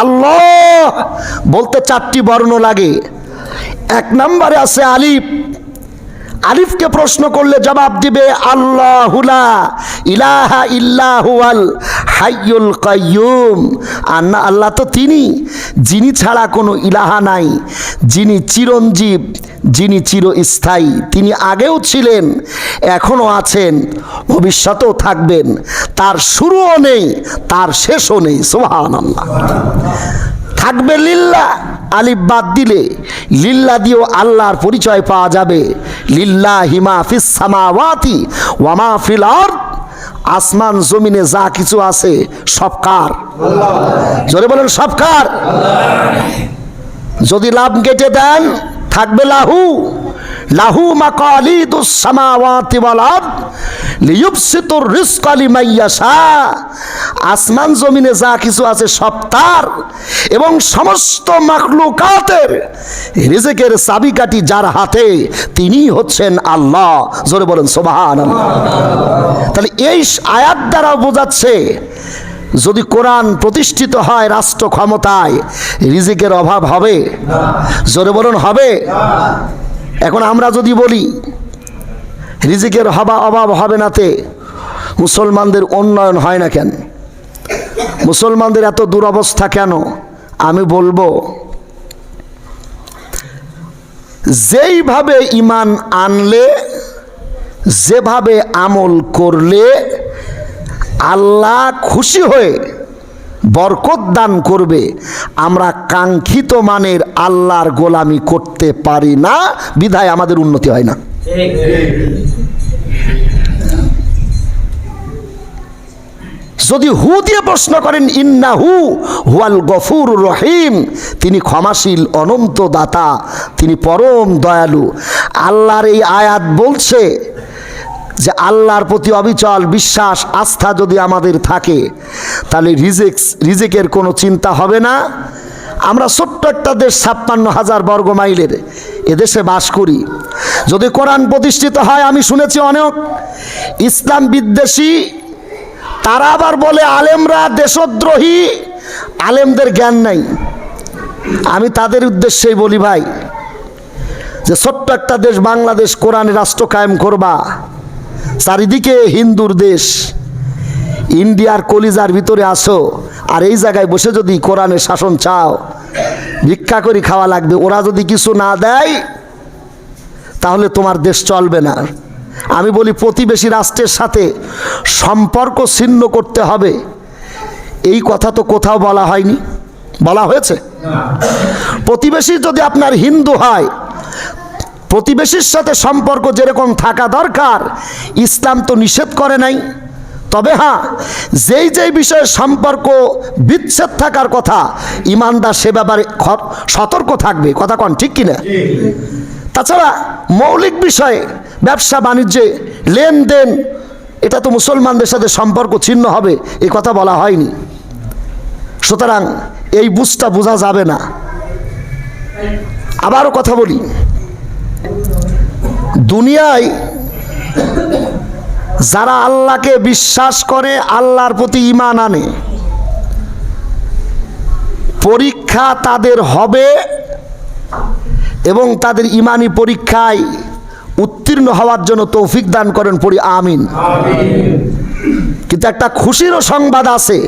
আল্লাহ বলতে চারটি বর্ণ লাগে। এক নম্বরে আছে আলিফ। আলিফকে প্রশ্ন করলে জবাব দিবে আল্লাহুলা ইলাহা ইল্লাহুয়াল হাইয়ুল কাইয়ুম। আল্লাহ তো তিনি। যিনি ছাড়া কোনো ইলাহা নাই, যিনি চিরঞ্জীব। যিনি চিরস্থায়ী, তিনি আগেও ছিলেন, এখনও আছেন, ভবিষ্যতেও থাকবেন। তার শুরুও নেই, তার শেষও নেই সোহান আল্লাহ থাকবে লিল্লা, আলিফ বাদ দিলে, লিল্লা দিয়েও আল্লাহর পরিচয় পাওয়া যাবে। লিল্লা হিমা ফিস সামাওয়াতি ওয়ামা ফিল আসমান, জমিনে যা কিছু আছে, সব কার? জোরে বলেন, সব কার? যদি লাভ কেটে দেন থাকবে লাহু। লাহু আসমান জমিনে যা কিছু আছে সব তার এবং সমস্ত মাখলুকাতের রিজিকের চাবিকাঠি যার হাতে তিনি হচ্ছেন আল্লাহ। জোরে বলেন, সুবহানাল্লাহ। তাহলে এই আয়াত দ্বারা বোঝাচ্ছে যদি কোরআন প্রতিষ্ঠিত হয় রাষ্ট্র ক্ষমতায়, রিজিকের অভাব হবে? জোরে বলুন, হবে? এখন আমরা যদি বলি, রিজিকের হবা অভাব হবে নাতে মুসলমানদের উন্নয়ন হয় না কেন? মুসলমানদের এত দুরবস্থা কেন? আমি বলব, যেইভাবে ইমান আনলে, যেভাবে আমল করলে আল্লাহ খুশি হয়ে বরকত দান করবে। আমরা কাঙ্ক্ষিত মানের আল্লাহর গোলামি করতে পারি না, বিধায় আমাদের উন্নতি হয় না। যদি হু দিয়ে প্রশ্ন করেন, ইন্নাহু হুয়াল গফুর রহিম তিনি ক্ষমাশীল, অনন্ত দাতা, তিনি পরম দয়ালু। আল্লাহর এই আয়াত বলছে যে আল্লাহর প্রতি অবিচল বিশ্বাস, আস্থা যদি আমাদের থাকে, তাহলে রিজেক রিজেকের কোনো চিন্তা হবে না। আমরা ছোট্ট একটা দেশ, ছাপ্পান্ন হাজার বর্গ মাইলের এদেশে বাস করি। যদি কোরআন প্রতিষ্ঠিত হয়, আমি শুনেছি অনেক ইসলাম বিদ্বেষী, তারা আবার বলে, আলেমরা দেশদ্রোহী, আলেমদের জ্ঞান নাই। আমি তাদের উদ্দেশ্যেই বলি, ভাই, যে ছোট্ট একটা দেশ, বাংলাদেশ কোরআনে রাষ্ট্র কায়েম করবা। চারিদিকে হিন্দুর দেশ। ইন্ডিয়ার কলিজার ভিতরে আসো আর এই জায়গায় বসে যদি কোরআনের শাসন চাও ভিক্ষা করে খাওয়া লাগবে ওরা যদি কিছু না দেয় তাহলে তোমার দেশ চলবে না। আমি বলি প্রতিবেশী রাষ্ট্রের সাথে সম্পর্ক ছিন্ন করতে হবে। এই কথা তো কোথাও বলা হয়নি। বলা হয়েছে? প্রতিবেশী যদি আপনার হিন্দু হয় প্রতিবেশীর সাথে সম্পর্ক যেরকম থাকা দরকার ইসলাম তো নিষেধ করে নাই। তবে হ্যাঁ যেই যেই বিষয়ে সম্পর্ক বিচ্ছেদ থাকার কথা ইমানদার সে ব্যাপারে সতর্ক থাকবে। কথা কন ঠিক কিনা? তাছাড়া মৌলিক বিষয়ে ব্যবসা বাণিজ্যে লেনদেন এটা তো মুসলমানদের সাথে সম্পর্ক ছিন্ন হবে এ কথা বলা হয়নি। সুতরাং এই বুঝটা বোঝা যাবে না। আবারও কথা বলি দুনিয়ায় যারা আল্লাহকে বিশ্বাস করে, আল্লাহর প্রতি ইমান আনে, পরীক্ষা তাদের হবে এবং তাদের ইমানি পরীক্ষায় উত্তীর্ণ হওয়ার জন্য তৌফিক দান করেন পড়ি আমিন। কিন্তু একটা খুশিরও সংবাদ আছে।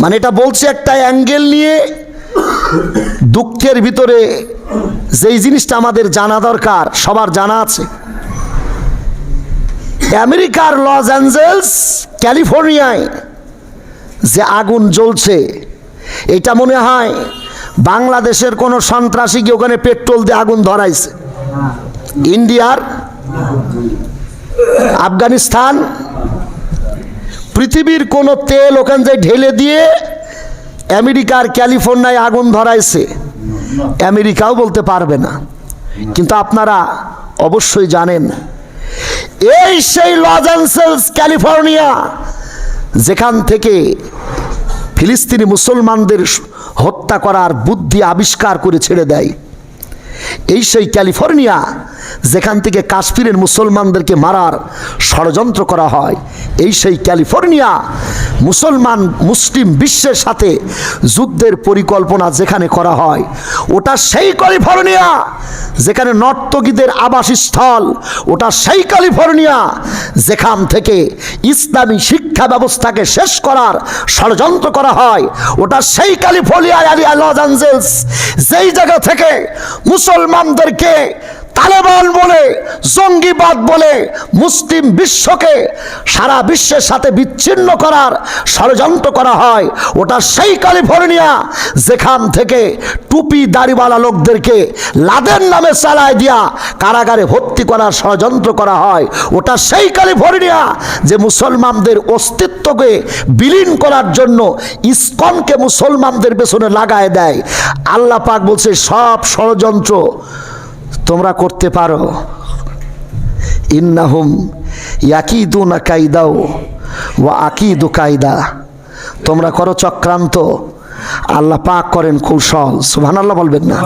মানে এটা বলছে একটা অ্যাঙ্গেল নিয়ে দুঃখের ভিতরে যেই জিনিসটা আমাদের জানা দরকার, সবার জানা আছে। আমেরিকার লস অ্যাঞ্জেলস, ক্যালিফোর্নিয়ায় যে আগুন জ্বলছে, এটা মনে হয় বাংলাদেশের কোনো সন্ত্রাসী কি ওখানে পেট্রোল দিয়ে আগুন ধরাইছে। ইন্ডিয়ার, আফগানিস্তান, পৃথিবীর কোনো তেল ওখান যে ঢেলে দিয়ে আমেরিকার ক্যালিফোর্নিয়ায় আগুন ধরাইছে। আমেরিকাও বলতে পারবে না। কিন্তু আপনারা অবশ্যই জানেন, এই সেই লস অ্যাঞ্জেলস, ক্যালিফোর্নিয়া, যেখান থেকে ফিলিস্তিনি মুসলমানদের হত্যা করার বুদ্ধি আবিষ্কার করে ছেড়ে দেয়। এই সেই ক্যালিফোর্নিয়া, যেখান থেকে কাশ্মীরের মুসলমানদেরকে মারার ষড়যন্ত্র করা হয়। এই সেই ক্যালিফোর্নিয়া, মুসলমান, মুসলিম বিশ্বের সাথে যুদ্ধের পরিকল্পনা যেখানে করা হয়, ওটা সেই ক্যালিফোর্নিয়া, যেখানে নর্তকীদের আবাসস্থল, ওটা সেই ক্যালিফোর্নিয়া, যেখান থেকে ইসলামী শিক্ষা ব্যবস্থাকে শেষ করার ষড়যন্ত্র করা হয়। ওটা সেই লস অ্যাঞ্জেলস যেই জায়গা থেকে মুসলমানদেরকে তালেবান বলে, জঙ্গিবাদ বলে, মুসলিম বিশ্বকে সারা বিশ্বের সাথে বিচ্ছিন্ন করার ষড়যন্ত্র করা হয়। ওটা সেই ক্যালিফোর্নিয়া যেখান থেকে টুপি দাড়িওয়ালা লোকদেরকে লাদেন নামে চালায় দিয়া কারাগারে ভর্তি করার ষড়যন্ত্র করা হয়। ওটা সেই ক্যালিফোর্নিয়া যে মুসলমানদের অস্তিত্বকে বিলীন করার জন্য ইসকনকে মুসলমানদের পেছনে লাগায় দেয়। আল্লাহ পাক বলছে, সব ষড়যন্ত্র তোমরা করতে পারো। ইন্নাহুম ইয়াকিদু না কায়দাও ও আকিদু কায়দা তোমরা করো চক্রান্ত। আল্লাহ পাক করেন কৌশল। সুবহানাল্লাহ বলবেন না।